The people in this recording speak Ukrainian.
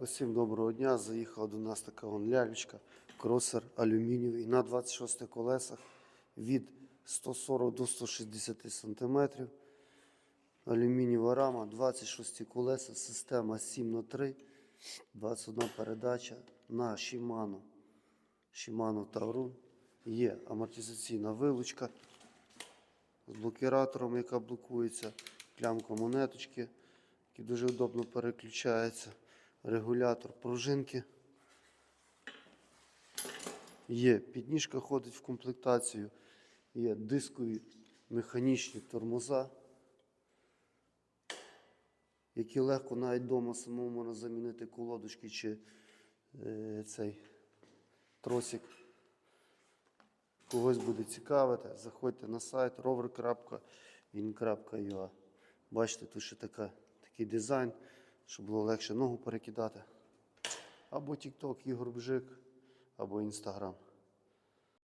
Усім доброго дня. Заїхала до нас така лялечка, кросер алюмінієвий на 26 колесах від 140 до 160 см. Алюмінієва рама, 26 колеса, система 7 на 3 21 передача на Shimano. Shimano Taurun. Є амортизаційна вилучка з блокіратором, яка блокується, клямка монеточки, який дуже удобно переключається, регулятор пружинки. Є підніжка ходить в комплектацію, є дискові механічні тормоза, які легко навіть вдома самому можна замінити колодочки чи е, цей тросик. Когось буде цікавити, заходьте на сайт rover.in.ua. Бачите, тут ще така, такий дизайн, щоб було легше ногу перекидати. Або TikTok Ігор Бжик, або Instagram.